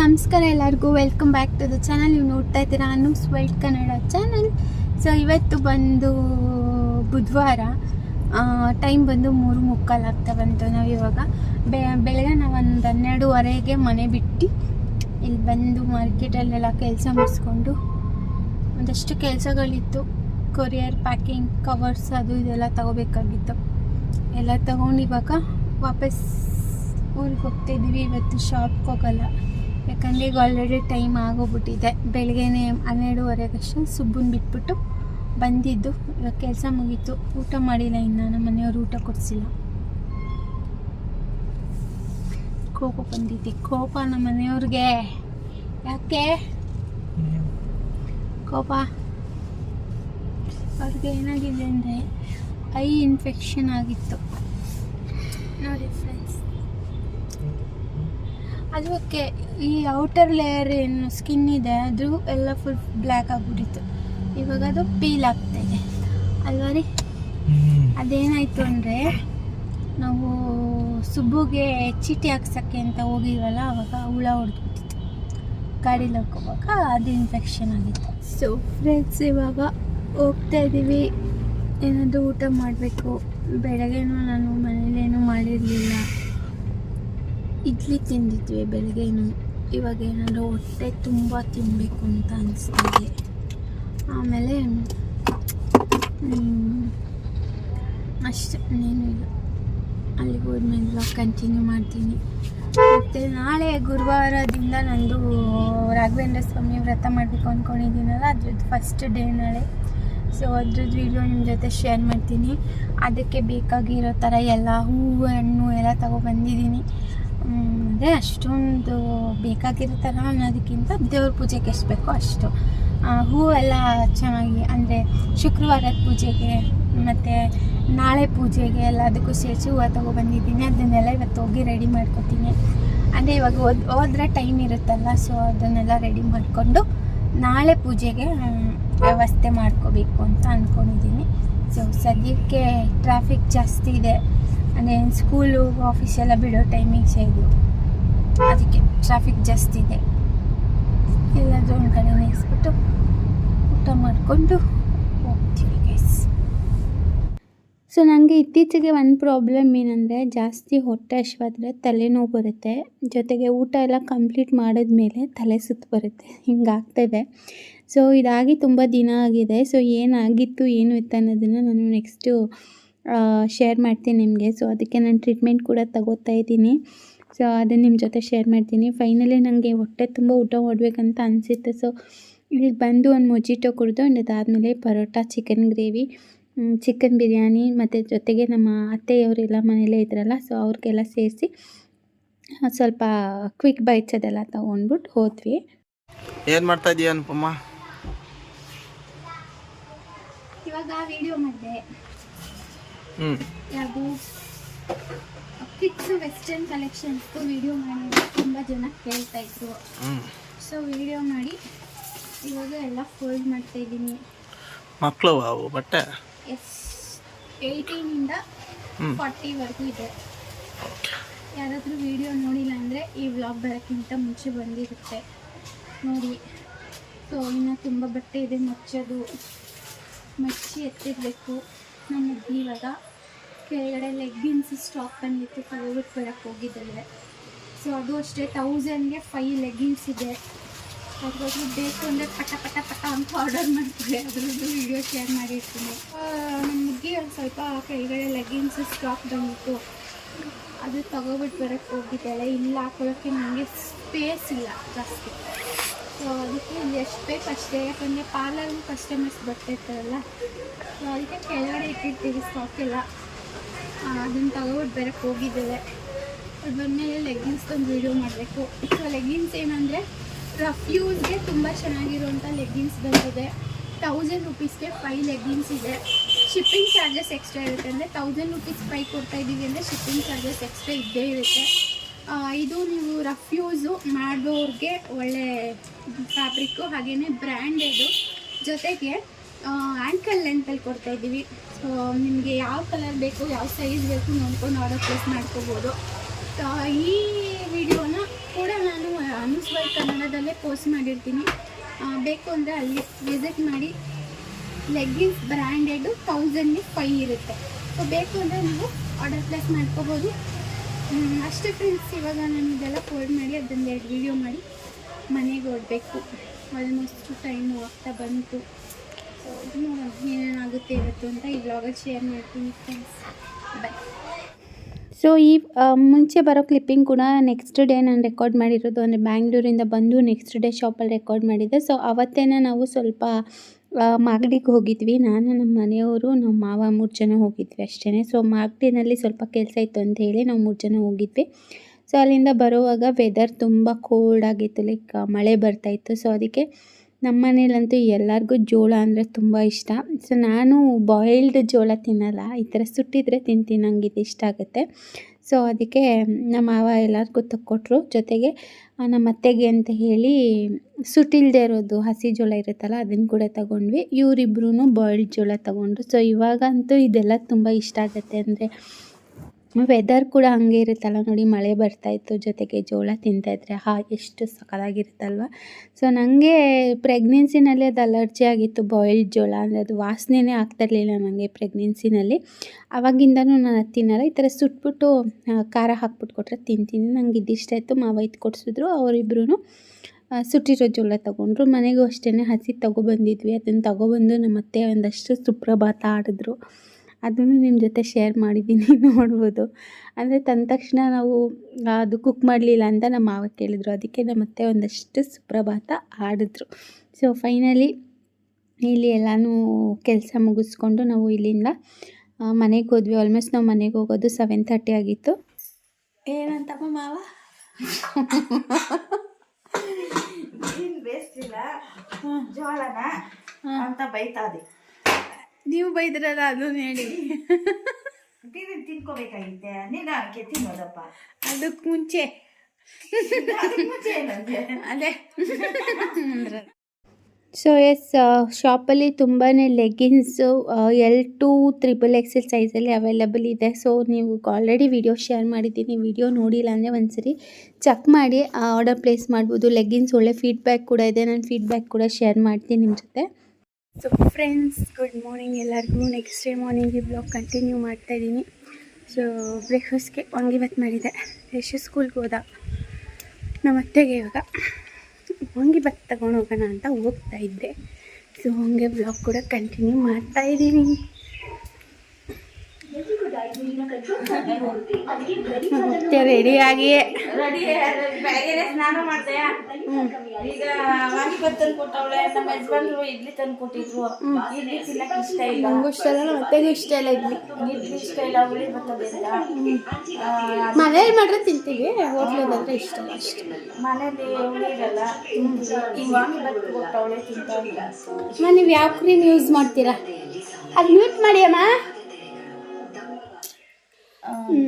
ನಮಸ್ಕಾರ ಎಲ್ಲರಿಗೂ welcome back to the channel ನೀವು ನೋಡ್ತಾ ಇದ್ದೀರಾ ನಾನು ಸ್ವೈಟ್ ಕನ್ನಡ ಚಾನಲ್ ಸೊ ಇವತ್ತು ಬಂದು ಬುಧವಾರ ಟೈಮ್ ಬಂದು ಮೂರು ಮುಕ್ಕಾಲು ಆಗ್ತಾ ಬಂತು ನಾವು ಇವಾಗ. ಬೆ, ಬೆಳಗ್ಗೆ ನಾವು ಒಂದು ಹನ್ನೆರಡುವರೆಗೆ ಮನೆ ಬಿಟ್ಟು, ಇಲ್ಲಿ ಬಂದು ಮಾರ್ಕೆಟಲ್ಲೆಲ್ಲ ಕೆಲಸ ಮುಗಿಸ್ಕೊಂಡು, ಒಂದಷ್ಟು ಕೆಲಸಗಳಿತ್ತು. ಕೊರಿಯರ್ ಪ್ಯಾಕಿಂಗ್ ಕವರ್ಸ್ ಅದು ಇದೆಲ್ಲ ತಗೋಬೇಕಾಗಿತ್ತು. ಎಲ್ಲ ತಗೊಂಡು ಇವಾಗ ವಾಪಸ್ ಊರಿಗೆ ಹೋಗ್ತಾಯಿದ್ದೀವಿ ಇವತ್ತು ಶಾಪ್ಗೆ ಹೋಗಲ್ಲ. ಯಾಕಂದರೆ ಈಗ ಆಲ್ರೆಡಿ ಟೈಮ್ ಆಗೋಗ್ಬಿಟ್ಟಿದೆ. ಬೆಳಗ್ಗೆನೆ ಹನ್ನೆರಡುವರೆಗಷ್ಟು ಸುಬ್ಬನ್ ಬಿಟ್ಬಿಟ್ಟು ಬಂದಿದ್ದು. ಇವಾಗ ಕೆಲಸ ಮುಗೀತು. ಊಟ ಮಾಡಿಲ್ಲ ಇನ್ನು, ನಮ್ಮ ಮನೆಯವ್ರು ಊಟ ಕೊಡಿಸಿಲ್ಲ. ಕೋಪ ಬಂದಿದ್ದೆ ಕೋಪ ನಮ್ಮ ಮನೆಯವ್ರಿಗೆ. ಯಾಕೆ? ಕೋಪ? ಅವ್ರಿಗೆ ಏನಾಗಿದೆ ಅಂದರೆ ಐ ಇನ್ಫೆಕ್ಷನ್ ಆಗಿತ್ತು. ನೋಡಿ ಫ್ರೆಂಡ್ಸ್ ಅದು ಓಕೆ. ಈ ಔಟರ್ ಲೇಯರ್ ಏನು ಸ್ಕಿನ್ ಇದೆ ಅದು ಎಲ್ಲ ಫುಲ್ ಬ್ಲ್ಯಾಕ್ ಆಗಿಬಿಟ್ಟಿತ್ತು. ಇವಾಗ ಅದು ಪೀಲ್ ಆಗ್ತಾ ಇದೆ. ಅಲ್ವಾ ರೀ? ಅದೇನಾಯಿತು ಅಂದರೆ ನಾವು ಸುಬ್ಬುಗೆ ಚೀಟಿ ಹಾಕ್ಸೋಕ್ಕೆ ಅಂತ ಹೋಗಿದ್ವಲ್ಲ ಅವಾಗ ಹುಳ ಹೊಡೆದ್ಬಿಟ್ಟಿತ್ತು. ಗಾಡೀಲಿ ಹೋಗುವಾಗ ಅದು ಇನ್ಫೆಕ್ಷನ್ ಆಗಿತ್ತು. ಸೊ ಫ್ರೆಂಡ್ಸ್ ಇವಾಗ ಹೋಗ್ತಾ ಇದ್ದೀವಿ ಏನಾದರೂ ಊಟ ಮಾಡಬೇಕು. ಬೆಳಗ್ಗೆನೂ ನಾನು ಮನೇಲೇನೂ ಮಾಡಿರಲಿಲ್ಲ. ಇಡ್ಲಿ ತಿಂದಿದ್ವಿ ಬೆಳಗ್ಗೆನೂ. ಇವಾಗ ಏನಾದರೂ ಹೊಟ್ಟೆ ತುಂಬ ತಿನ್ನಬೇಕು ಅಂತ ಅನಿಸ್ತಿದೆ. ಆಮೇಲೆ ಅಷ್ಟೆ ಇಲ್ಲ. ಅಲ್ಲಿಗೆ ಹೋದ್ಮೇಲೆ ಕಂಟಿನ್ಯೂ ಮಾಡ್ತೀನಿ. ಮತ್ತು ನಾಳೆ ಗುರುವಾರದಿಂದ ನಂದು ರಾಘವೇಂದ್ರ ಸ್ವಾಮಿ ವ್ರತ ಮಾಡಬೇಕು ಅಂದ್ಕೊಂಡಿದ್ದೀನಲ್ಲ ಅದ್ರದ್ದು ಫಸ್ಟ್ ಡೇ ನಾಳೆ. ಸೊ ಅದ್ರದ್ದು ವಿಡಿಯೋ ನಿಮ್ಮ ಜೊತೆ ಶೇರ್ ಮಾಡ್ತೀನಿ. ಅದಕ್ಕೆ ಬೇಕಾಗಿರೋ ಥರ ಎಲ್ಲ ಹೂವು ಹಣ್ಣು ಎಲ್ಲ ತಗೊಬಂದಿದ್ದೀನಿ ಅಂದರೆ ಅಷ್ಟೊಂದು ಬೇಕಾಗಿರೋ ಥರ ಅನ್ನೋದಕ್ಕಿಂತ ದೇವ್ರ ಪೂಜೆಗೆ ಎಷ್ಟು ಬೇಕೋ ಅಷ್ಟು. ಹೂ ಹೂವೆಲ್ಲ ಚೆನ್ನಾಗಿ, ಅಂದರೆ ಶುಕ್ರವಾರದ ಪೂಜೆಗೆ, ಮತ್ತು ನಾಳೆ ಪೂಜೆಗೆ ಎಲ್ಲದಕ್ಕೂ ಸೇರಿಸಿ ಹೂವು ತೊಗೊಬಂದಿದ್ದೀನಿ ಅದನ್ನೆಲ್ಲ ಇವತ್ತು ಹೋಗಿ ರೆಡಿ ಮಾಡ್ಕೊತೀನಿ. ಅಂದರೆ ಇವಾಗ ಓದ್ ಹೋದ್ರೆ ಟೈಮ್ ಇರುತ್ತಲ್ಲ ಸೊ ಅದನ್ನೆಲ್ಲ ರೆಡಿ ಮಾಡಿಕೊಂಡು ನಾಳೆ ಪೂಜೆಗೆ ವ್ಯವಸ್ಥೆ ಮಾಡ್ಕೋಬೇಕು ಅಂತ ಅಂದ್ಕೊಂಡಿದ್ದೀನಿ ಸೊ ಸದ್ಯಕ್ಕೆ ಟ್ರಾಫಿಕ್ ಜಾಸ್ತಿ ಇದೆ. ಅಂದರೆ ಸ್ಕೂಲು ಆಫೀಸ್ ಎಲ್ಲ ಬಿಡೋ ಟೈಮಿಂಗ್ಸ್ ಇದು ಅದಕ್ಕೆ ಟ್ರಾಫಿಕ್ ಜಾಸ್ತಿ ಇದೆ ಎಲ್ಲಾದರೂ ಒಂದು ಕಡೆ ನೆನೆಸ್ಬಿಟ್ಟು ಊಟ ಮಾಡಿಕೊಂಡು ಹೋಗ್ತೀವಿ ಗೈಸ್ ಸೊ ನನಗೆ ಇತ್ತೀಚೆಗೆ ಒಂದು ಪ್ರಾಬ್ಲಮ್ ಏನಂದರೆ, ಜಾಸ್ತಿ ಹೊಟ್ಟೆ ಹಶ್ವಾದರೆ ತಲೆನೋವು ಬರುತ್ತೆ. ಜೊತೆಗೆ ಊಟ ಎಲ್ಲ ಕಂಪ್ಲೀಟ್ ಮಾಡಿದ್ಮೇಲೆ ತಲೆ ಸುತ್ತು ಬರುತ್ತೆ. ಹಿಂಗಾಗ್ತದೆ ಸೊ ಇದಾಗಿ ತುಂಬ ದಿನ ಆಗಿದೆ. ಸೊ ಏನಾಗಿತ್ತು, ಏನು ಇತ್ತು ಅನ್ನೋದನ್ನು ನಾನು ನೆಕ್ಸ್ಟು ಶೇರ್ ಮಾಡ್ತೀನಿ ನಿಮಗೆ. ಸೊ ಅದಕ್ಕೆ ನಾನು ಟ್ರೀಟ್ಮೆಂಟ್ ಕೂಡ ತಗೋತಾ ಇದ್ದೀನಿ. ಸೊ ಅದನ್ನು ನಿಮ್ಮ ಜೊತೆ ಶೇರ್ ಮಾಡ್ತೀನಿ. ಫೈನಲಿ ನನಗೆ ಹೊಟ್ಟೆ ತುಂಬ ಊಟ ಮಾಡಬೇಕಂತ ಅನಿಸುತ್ತೆ. ಸೊ ಇಲ್ಲಿ ಬಂದು ಒಂದು ಮೊಜಿಟೊ ಕುಡಿದು ಆ್ಯಂಡ್ ಅದಾದಮೇಲೆ parotta chicken gravy chicken biryani ಮತ್ತು ಜೊತೆಗೆ ನಮ್ಮ ಅತ್ತೆಯವರೆಲ್ಲ ಮನೇಲೇ ಇದ್ರಲ್ಲ ಸೊ ಅವ್ರಿಗೆಲ್ಲ ಸೇರಿಸಿ ಸ್ವಲ್ಪ ಕ್ವಿಕ್ ಬೈಟ್ಸ್ ಅದೆಲ್ಲ ತೊಗೊಂಡ್ಬಿಟ್ಟು ಹೋದ್ವಿ. ಏನು ಮಾಡ್ತಾ ಇದೀಯ ಅನುಪಮ್ಮ ಇವಾಗ ವಿಡಿಯೋ ಮಾಡಿದೆ. ಯಾವುದು ಕಿಡ್ಸ್ ವೆಸ್ಟರ್ನ್ ಕಲೆಕ್ಷನ್ಸ್ದು ವಿಡಿಯೋ ಮಾಡಿ ತುಂಬ ಜನ ಕೇಳ್ತಾ ಇದ್ರು. ಸೊ ವಿಡಿಯೋ ಮಾಡಿ ಇವಾಗ ಎಲ್ಲ ಫೋಲ್ಡ್ ಮಾಡ್ತಾ ಇದ್ದೀನಿ. ಮಕ್ಕಳು ಅವು ಬಟ್ಟೆ? ಎಸ್ ಏಯ್ಟೀನಿಂದ ಫಾರ್ಟಿವರೆಗೂ ಇದೆ. ಯಾರಾದರೂ ವಿಡಿಯೋ ನೋಡಿಲ್ಲ ಅಂದರೆ ಈ ವ್ಲಾಗ್ ಬರೋಕ್ಕಿಂತ ಮುಂಚೆ ಬಂದಿರುತ್ತೆ. ನೋಡಿ. ಸೊ ಇನ್ನು ತುಂಬ ಬಟ್ಟೆ ಇದೆ ಮಚ್ಚೋದು. ಮಚ್ಚಿ ಎತ್ತಿರಬೇಕು. ಅಜ್ಜಿ ಇವಾಗ ಕೆಳಗಡೆ ಲೆಗ್ಗಿನ್ಸ್ ಸ್ಟಾಕ್ ಬಂದಿತ್ತು ತಗೋಬಿಟ್ಟು ಬರೋಕ್ಕೆ ಹೋಗಿದ್ದಾಳೆ ಸೊ ಅದು ಅಷ್ಟೇ ತೌಸಂಡ್ಗೆ ಫೈವ್ ಲೆಗ್ಗಿನ್ಸ್ ಇದೆ. ಅದ್ರಲ್ಲಿ ಬೇಕು ಅಂದರೆ ಪಟ ಪಟ ಪಟ ಅಂತ ಆರ್ಡರ್ ಮಾಡ್ತಾರೆ. ಅದ್ರದ್ದು ವಿಡಿಯೋ ಶೇರ್ ಮಾಡಿರ್ತೀನಿ. ನಮ್ಮ ಮುಗ್ಗಿ ಒಂದು ಸ್ವಲ್ಪ ಕೆಳಗಡೆ ಲೆಗ್ಗಿನ್ಸ್ ಸ್ಟಾಕ್ ಬಂದಿತ್ತು. ಅದು ತಗೋಬಿಟ್ಟು ಬರೋಕ್ಕೆ ಹೋಗಿದ್ದಾಳೆ ಇಲ್ಲ ಹಾಕೊಳ್ಳೋಕ್ಕೆ ನನಗೆ ಸ್ಪೇಸ್ ಇಲ್ಲ ಜಾಸ್ತಿ. ಸೊ ಅದಕ್ಕೆ ಎಷ್ಟು ಬೇಕು ಅಷ್ಟೇ. ಯಾಕಂದರೆ ಪಾರ್ಲರ್ಗೂ ಕಸ್ಟಮರ್ಸ್ ಬರ್ತಿರ್ತಾರಲ್ಲ. ಅದಕ್ಕೆ ಕೆಳಗಡೆ ಇಟ್ಟಿರ್ತೀವಿ ಸ್ಟಾಕ್ ಎಲ್ಲ. ಅದನ್ನು ತಗೋಬಿಟ್ಟು ಬೇರೆ ಹೋಗಿದ್ದೇವೆ ಅದು ಬಂದಮೇಲೆ ಲೆಗ್ಗಿನ್ಸ್ ಒಂದು ವೀಡಿಯೋ ಮಾಡಬೇಕು. ಸೊ ಲೆಗ್ಗಿನ್ಸ್ ಏನಂದರೆ ರಫ್ ಯೂಸ್ಗೆ ತುಂಬ ಚೆನ್ನಾಗಿರುವಂಥ ಲೆಗ್ಗಿನ್ಸ್ ಬಂದಿದೆ. ತೌಸಂಡ್ ರುಪೀಸ್ಗೆ ಫೈವ್ ಲೆಗ್ಗಿನ್ಸ್ ಇದೆ. ಶಿಪ್ಪಿಂಗ್ ಚಾರ್ಜಸ್ ಎಕ್ಸ್ಟ್ರಾ ಇರುತ್ತೆ. ಅಂದರೆ ತೌಸಂಡ್ ರುಪೀಸ್ ಫೈ ಕೊಡ್ತಾ ಇದ್ದೀವಿ ಅಂದರೆ ಶಿಪ್ಪಿಂಗ್ ಚಾರ್ಜಸ್ ಎಕ್ಸ್ಟ್ರಾ ಇದ್ದೇ ಇರುತ್ತೆ. ಇದು ನೀವು ರಫ್ ಯೂಸು ಮಾಡೋರಿಗೆ ಒಳ್ಳೆ ಫ್ಯಾಬ್ರಿಕ್ಕು ಹಾಗೆಯೇ ಬ್ರ್ಯಾಂಡೆಡು ಜೊತೆಗೆ ಆ್ಯಂಕಲ್ ಲೆಂತಲ್ಲಿ ಕೊಡ್ತಾ ಇದ್ದೀವಿ. ಸೊ ನಿಮಗೆ ಯಾವ ಕಲರ್ ಬೇಕು, ಯಾವ ಸೈಜ್ ಬೇಕು ನೋಡ್ಕೊಂಡು ಆರ್ಡರ್ ಪ್ಲೇಸ್ ಮಾಡ್ಕೋಬೋದು. ಈ ವಿಡಿಯೋನ ಕೂಡ ನಾನು ಅನುಸ್ವರ್ ಕನ್ನಡದಲ್ಲೇ ಪೋಸ್ಟ್ ಮಾಡಿರ್ತೀನಿ. ಬೇಕು ಅಂದರೆ ಅಲ್ಲಿ ವಿಸಿಟ್ ಮಾಡಿ. ಲೆಗ್ಗಿನ್ಸ್ ಬ್ರ್ಯಾಂಡೆಡು ತೌಸಂಡ್ಗೆ ಫೈ ಇರುತ್ತೆ. ಸೊ ಬೇಕು ಅಂದರೆ ನೀವು ಆರ್ಡರ್ ಪ್ಲೇಸ್ ಮಾಡ್ಕೋಬೋದು. ಅಷ್ಟು ಫ್ರೆಂಡ್ಸ್ ಇವಾಗ ನಾನು ಇದೆಲ್ಲ ಫೋಲ್ಡ್ ಮಾಡಿ ಅದೊಂದು ಎರಡು ವೀಡಿಯೋ ಮಾಡಿ ಮನೆಗೆ ಓಡಬೇಕು ಆಲ್ಮೋಸ್ಟ್ ಟೈಮು ಆಗ್ತಾ ಬಂತು. ಅಂತ ಈ ಮಾಡ್ತೀನಿ ಸೊ ಈ ಮುಂಚೆ ಬರೋ ಕ್ಲಿಪ್ಪಿಂಗ್ ಕೂಡ ನೆಕ್ಸ್ಟ್ ಡೇ ನಾನು ರೆಕಾರ್ಡ್ ಮಾಡಿರೋದು. ಅಂದರೆ ಬ್ಯಾಂಗ್ಳೂರಿಂದ ಬಂದು ನೆಕ್ಸ್ಟ್ ಡೇ ಶಾಪಲ್ಲಿ ರೆಕಾರ್ಡ್ ಮಾಡಿದ್ದೆ. ಸೊ ಅವತ್ತೇನ ನಾವು ಸ್ವಲ್ಪ ಮಾಗಡಿಗೆ ಹೋಗಿದ್ವಿ. ನಾನು ನಮ್ಮ ಮನೆಯವರು ನಮ್ಮ ಮಾವ ಮೂರು ಜನ ಹೋಗಿದ್ವಿ ಅಷ್ಟೇ ಸೊ ಮಾಗಡಿನಲ್ಲಿ ಸ್ವಲ್ಪ ಕೆಲಸ ಇತ್ತು ಅಂತ ಹೇಳಿ ನಾವು ಮೂರು ಜನ ಹೋಗಿದ್ವಿ. ಸೊ ಅಲ್ಲಿಂದ ಬರುವಾಗ ವೆದರ್ ತುಂಬ ಕೋಲ್ಡ್ ಆಗಿತ್ತು. ಲೈಕ್ ಮಳೆ ಬರ್ತಾಯಿತ್ತು ಸೊ ಅದಕ್ಕೆ ನಮ್ಮ ಮನೇಲಂತೂ ಎಲ್ಲರಿಗೂ ಜೋಳ ಅಂದರೆ ತುಂಬ ಇಷ್ಟ. ಸೊ ನಾನು ಬಾಯ್ಲ್ಡ್ ಜೋಳ ತಿನ್ನಲ್ಲ. ಈ ಥರ ಸುಟ್ಟಿದ್ರೆ ತಿಂತೀನಿ, ನಂಗೆ ಇದು ಇಷ್ಟ ಆಗುತ್ತೆ. ಸೊ ಅದಕ್ಕೆ ನಮ್ಮ ಮಾವ ಎಲ್ಲರಿಗೂ ತಕ್ಕೊಟ್ರು. ಜೊತೆಗೆ ನಮ್ಮ ಅತ್ತೆಗೆ ಅಂತ ಹೇಳಿ ಸುಟ್ಟಿಲ್ಲದೆ ಇರೋದು ಹಸಿ ಜೋಳ ಇರುತ್ತಲ್ಲ, ಅದನ್ನು ಕೂಡ ತಗೊಂಡ್ವಿ. ಇವರಿಬ್ರು ಬಾಯ್ಲ್ಡ್ ಜೋಳ ತಗೊಂಡ್ರು. ಸೊ ಇವಾಗಂತೂ ಇದೆಲ್ಲ ತುಂಬ ಇಷ್ಟ ಆಗುತ್ತೆ. ಅಂದರೆ ವೆದರ್ ಕೂಡ ಹಂಗೆ ಇರುತ್ತಲ್ಲ ನೋಡಿ, ಮಳೆ ಬರ್ತಾಯಿತ್ತು ಜೊತೆಗೆ ಜೋಳ ತಿಂತಾಯಿದ್ರೆ ಹಾ, ಎಷ್ಟು ಸಖತ್ತಾಗಿರುತ್ತಲ್ವ? ಸೊ ನನಗೆ ಪ್ರೆಗ್ನೆನ್ಸಿನಲ್ಲಿ ಅದು ಅಲರ್ಜಿ ಆಗಿತ್ತು ಬಾಯ್ಲ್ಡ್ ಜೋಳ, ಅಂದರೆ ಅದು ವಾಸನೆನೇ ಆಗ್ತಿರ್ಲಿಲ್ಲ ನನಗೆ ಪ್ರೆಗ್ನೆನ್ಸಿನಲ್ಲಿ ಆವಾಗಿಂದನೂ ನಾನು ಅದು ತಿನ್ನಲ್ಲ, ಈ ಥರ ಸುಟ್ಬಿಟ್ಟು ಖಾರ ಹಾಕ್ಬಿಟ್ಟು ಕೊಟ್ಟರೆ ತಿಂತೀನಿ. ನಂಗೆ ಇದು ಇಷ್ಟ ಆಯಿತು, ಮಾವ ಇದು ಕೊಡಿಸಿದ್ರು ಅವರಿಬ್ರು ಸುಟ್ಟಿರೋ ಜೋಳ ತೊಗೊಂಡ್ರು. ಮನೆಗೂ ಅಷ್ಟೇ ಹಸಿ ತೊಗೊಬಂದಿದ್ವಿ ಅದನ್ನು ತೊಗೊಬಂದು ನಮ್ಮ ಅತ್ತೆ ಒಂದಷ್ಟು ಸುಪ್ರಭಾತ ಆಡಿದ್ರು. ಅದನ್ನು ನಿಮ್ಮ ಜೊತೆ ಶೇರ್ ಮಾಡಿದ್ದೀನಿ ನೋಡ್ಬೋದು. ಅಂದರೆ ತಂದ ತಕ್ಷಣ ನಾವು ಅದು ಕುಕ್ ಮಾಡಲಿಲ್ಲ ಅಂತ ನಮ್ಮ ಮಾವ ಕೇಳಿದ್ರು. ಅದಕ್ಕೆ ನಮ್ಮ ಅತ್ತೆ ಒಂದಷ್ಟು ಸುಪ್ರಭಾತ ಆಡಿದ್ರು ಸೊ ಫೈನಲಿ ಇಲ್ಲಿ ಎಲ್ಲನೂ ಕೆಲಸ ಮುಗಿಸ್ಕೊಂಡು ನಾವು ಇಲ್ಲಿಂದ ಮನೆಗೆ ಹೋದ್ವಿ. ಆಲ್ಮೋಸ್ಟ್ ನಾವು ಮನೆಗೆ ಹೋಗೋದು ಸೆವೆನ್ ತರ್ಟಿ ಆಗಿತ್ತು. ಏನಂತಪ್ಪ ಮಾವ? ಜೋಳನ? ಅಂತ ಬೈತಾದೆ ನೀವು ಬೈದ್ರಲ್ಲ ಅದು ಹೇಳಿ. ನೀನು ತಿನ್ಕೋಬೇಕಾಗಿತ್ತೆ. ನೀನು ಅದಕ್ಕೆ ತಿನ್ನೋದಪ್ಪ. ಅದಕ್ಕೆ ಮುಂಚೆ. ಅದೇ. ಸೊ ಎಸ್ ಶಾಪಲ್ಲಿ ತುಂಬಾ leggings L to triple XL ಸೈಜಲ್ಲಿ ಅವೈಲಬಲ್ ಇದೆ. ಸೊ ನೀವು ಆಲ್ರೆಡಿ ವಿಡಿಯೋ ಶೇರ್ ಮಾಡಿದ್ದೀನಿ. ವಿಡಿಯೋ ನೋಡಿಲ್ಲ ಅಂದರೆ ಒಂದ್ಸರಿ ಚೆಕ್ ಮಾಡಿ ಆರ್ಡರ್ ಪ್ಲೇಸ್ ಮಾಡ್ಬೋದು. ಲೆಗಿನ್ಸ್ ಒಳ್ಳೆ ಫೀಡ್ಬ್ಯಾಕ್ ಕೂಡ ಇದೆ. ನಾನು ಫೀಡ್ಬ್ಯಾಕ್ ಕೂಡ ಶೇರ್ ಮಾಡ್ತೀನಿ ನಿಮ್ಮ ಜೊತೆ. ಸೊ ಫ್ರೆಂಡ್ಸ್ ಗುಡ್ ಮಾರ್ನಿಂಗ್ ಎಲ್ಲರಿಗೂ ನೆಕ್ಸ್ಟ್ ಡೇ ಮಾರ್ನಿಂಗ್ ಈ ಬ್ಲಾಗ್ ಕಂಟಿನ್ಯೂ ಮಾಡ್ತಾಯಿದ್ದೀನಿ ಸೊ ಬ್ರೇಕ್ಫಾಸ್ಟ್ಗೆ ವಾಂಗಿಬಾತ್ ಮಾಡಿದೆ. ಯಶು ಸ್ಕೂಲ್ಗೆ ಹೋದ. ನಮ್ಮ ಅತ್ತೆಗೆ ಇವಾಗ ವಾಂಗಿಬಾತ್ ತಗೊಂಡು ಹೋಗೋಣ ಅಂತ ಹೋಗ್ತಾ ಇದ್ದೆ. ಸೊ ಹಂಗೆ ಬ್ಲಾಗ್ ಕೂಡ ಕಂಟಿನ್ಯೂ ಮಾಡ್ತಾ ಇದ್ದೀನಿ. ಮತ್ತೆ ರೆಡಿಯಾಗಿ ರೆಡಿ ಬೆಳಗ್ಗೆ ಸ್ನಾನ ಮಾಡ್ದೆ. ಈಗ ವಾಂಗಿ ಬತ್ ತಂದು ಕೊಟ್ಟವಳೆ ನಮ್ಮ ಯಜಮಾನ್ರು ಇಡ್ಲಿ ತಂದು ಕೊಟ್ಟಿದ್ರು. ಇಡ್ಲಿ ತಿನ್ನಕ್ ಇಷ್ಟ ಇಲ್ಲ. ನಂಗೂ ಇಷ್ಟ ಇಲ್ಲ ನಮ್ಮ ಅತ್ತೆಗೂ ಇಷ್ಟ ಇಲ್ಲ ಇಡ್ಲಿ. ಇಡ್ಲಿ ಇಷ್ಟ ಇಲ್ಲ ಹುಳಿ ಬರ್ತದೆ ಅಂತ ಮನೇಲಿ ಮಾಡ್ರೆ ತಿಂತೀವಿ ಹೋಟ್ಲದಾದ್ರೆ ಇಷ್ಟ ಇಲ್ಲ ಅಷ್ಟೇ. ಮನೇಲಿ ಹುಳಿ ಇರಲ್ಲ ತಿಂತೀವಿ. ಈ ವಾಂಗಿ ಬತ್ ಕೊಟ್ಟವಳೆ ತಿಂತಾ ಇಲ್ಲ. ಅಮ್ಮ ನೀವು ಯಾವ ಕ್ರೀಮ್ ಯೂಸ್ ಮಾಡ್ತೀರಾ? ಅದು ಮ್ಯೂಟ್ ಮಾಡಿ ಅಮ್ಮ. ಹ್ಞೂ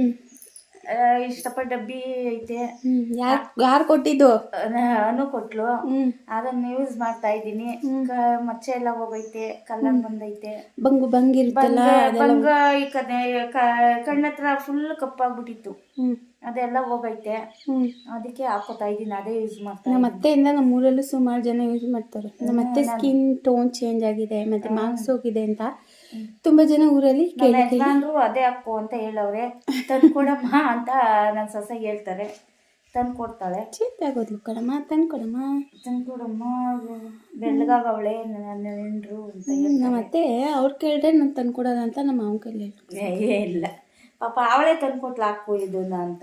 ಇಷ್ಟಪಟ್ಟ ಡಬ್ಬಿ ಐತೆ. ಯಾರು ಕೊಟ್ಟಿದ್ದು? ಅನು ಕೊಟ್ಲು. ಅದನ್ನ ಯೂಸ್ ಮಾಡ್ತಾ ಇದ್ದೀನಿ. ಕ- ಮಚ್ಚೆ ಎಲ್ಲ ಹೋಗೈತೆ ಕಲರ್ ಬಂದೈತೆ. ಬಂಗು ಬಂಗಿರ್ ಬಂಗ ಈ ಕಣ್ಣತ್ರ ಫುಲ್ ಕಪ್ಪಾಗ್ಬಿಟ್ಟಿತ್ತು. ಅದೆಲ್ಲ ಹೋಗೈತೆ. ಅದಕ್ಕೆ ಹಾಕೋತಾ ಇದೀನಿ ಅದೇ ಯೂಸ್ ಮಾಡ್ತಾ ನಮ್ಮ ಅತ್ತೆಯಿಂದ ನಮ್ಮ ಊರಲ್ಲೂ ಸುಮಾರು ಜನ ಯೂಸ್ ಮಾಡ್ತಾರೆ. ನಮ್ಮ ಅತ್ತೆ ಸ್ಕಿನ್ ಟೋನ್ ಚೇಂಜ್ ಆಗಿದೆ ಮತ್ತೆ ಮಾರ್ಕ್ಸ್ ಹೋಗಿದೆ ಅಂತ. ತುಂಬಾ ಜನ ಊರಲ್ಲಿ ಯಜಮಾನ್ರು ಅದೇ ಅಪ್ಪು ಅಂತ ಹೇಳವ್ರೆ ತಂದು ಕೊಡಮ್ಮ ಅಂತ ನನ್ನ ಸೊಸೆ ಹೇಳ್ತಾರೆ ತಂದು ಕೊಡ್ತಾಳೆ ಚೇಂಜ್ ಆಗೋದ್ಲು ಕಣಮ್ಮ ತಂದು ಕೊಡಮ್ಮ ತಂದು ಕೊಡಮ್ಮ ಬೆಳ್ಳಗಾಗವಳೆ ನನ್ನ ಹೆಂಡ್ರು ಅಂತ ನಮ್ಮ ಅತ್ತೆ ಅವ್ರು ಕೇಳಿದ್ರೆ ನಾನು ತಂದು ಕೊಡೋದ ಅಂತ ನಮ್ಮ ಮಾವನ ಕೈಲಿ ಇಲ್ಲ. ಪಾಪ ಅವಳೇ ತಂದು ಕೊಟ್ಲು ಹಾಕು ಇದನ್ನ ಅಂತ.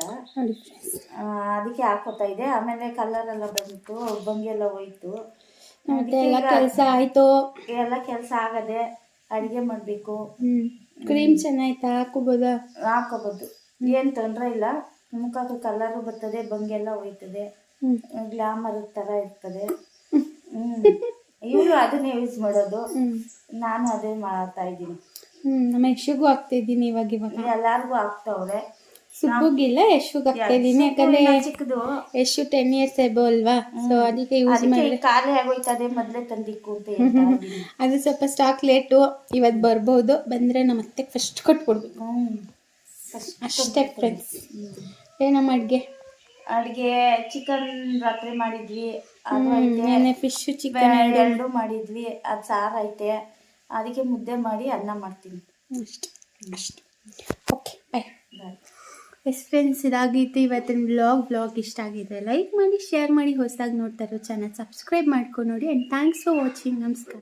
ಅದಕ್ಕೆ ಹಾಕೋತಾ ಇದೆ. ಆಮೇಲೆ ಕಲರ್ ಎಲ್ಲ ಬಂತು ಬಂಗಿ ಎಲ್ಲ ಹೋಯ್ತು. ಎಲ್ಲ ಕೆಲಸ ಆಯ್ತು. ಎಲ್ಲ ಕೆಲಸ ಆಗದೆ ಅಡಿಗೆ ಮಾಡಬೇಕು. ಕ್ರೀಮ್ ಚೆನ್ನಾಯ್ತಾ? ಹಾಕೋಬೋದಾ ಹಾಕೋಬೋದು ಏನು ತೊಂದರೆ ಇಲ್ಲ. ಮುಖಕ್ಕೆ ಕಲರು ಬರ್ತದೆ ಬಂಗೆಲ್ಲ ಹೋಯ್ತದೆ. ಗ್ಲಾಮರ್ ಥರ ಇರ್ತದೆ. ಇವರು ಅದನ್ನೇ ಯೂಸ್ ಮಾಡೋದು. ನಾನು ಅದೇ ಮಾಡ್ತಾ ಇದ್ದೀನಿ. ಹ್ಮ್. ನಮ್ಮ ಯಕ್ಷಿಗೂ ಆಗ್ತಾ ಇದ್ದೀನಿ ಇವಾಗ ಇವಾಗ. ಎಲ್ಲಾರ್ಗು ಹಾಕ್ತವ್ರೆ. ಸುಬ್ಬುಗಿಲ್ಲ ಯಶು ಇದ್ದೀನಿ ಯಾಕಂದ್ರೆ ಚಿಕ್ಕದು. ಯಶು ಟೆನ್ ಇಯರ್ಸ್ ಎಬೋ ಅಲ್ವಾ? ಸೊ ಅದಕ್ಕೆ ಯೂಸ್ ಮಾಡಿ ಖಾಲಿ ಆಗೋಯ್ತದೆ ಮೊದ್ಲೇ ತಂದಿಕ್ಕು ಅಂತ ಅದು ಸ್ವಲ್ಪ ಸ್ಟಾಕ್ ಲೇಟು ಇವತ್ತು ಬರ್ಬೋದು. ಬಂದರೆ ನಮ್ಮ ಅತ್ತೆ ಫಸ್ಟ್ ಕೊಟ್ಬಿಡ್ಬೇಕು. ಅಷ್ಟೇ ಫ್ರೆಂಡ್ಸ್ ಏನಮ್ಮ ಅಡುಗೆ? ಅಡುಗೆ ಚಿಕನ್ ರಾತ್ರಿ ಮಾಡಿದ್ವಿ. ಅದು ಫಿಶ್ ಚಿಕನ್ ಚಿಕನ್ ಎರಡು. ಮಾಡಿದ್ವಿ. ಅದು ಸಾರು ಐತೆ. ಅದಕ್ಕೆ ಮುದ್ದೆ ಮಾಡಿ ಅನ್ನ ಮಾಡ್ತೀನಿ. ಅಷ್ಟೇ ಅಷ್ಟೇ. Okay bye bye yes friends ಇದಾಗಿತ್ತು ಇವತ್ತಿನ ಬ್ಲಾಗ್ ಬ್ಲಾಗ್ ಇಷ್ಟ ಆಗಿದೆ. ಲೈಕ್ ಮಾಡಿ ಶೇರ್ ಮಾಡಿ, ಹೊಸದಾಗಿ ನೋಡ್ತಾ ಇರೋ ಚಾನಲ್ ಸಬ್ಸ್ಕ್ರೈಬ್ ಮಾಡ್ಕೊಂಡು ನೋಡಿ. ಆ್ಯಂಡ್ ಥ್ಯಾಂಕ್ಸ್ ಫಾರ್ ವಾಚಿಂಗ್ ನಮಸ್ಕಾರ.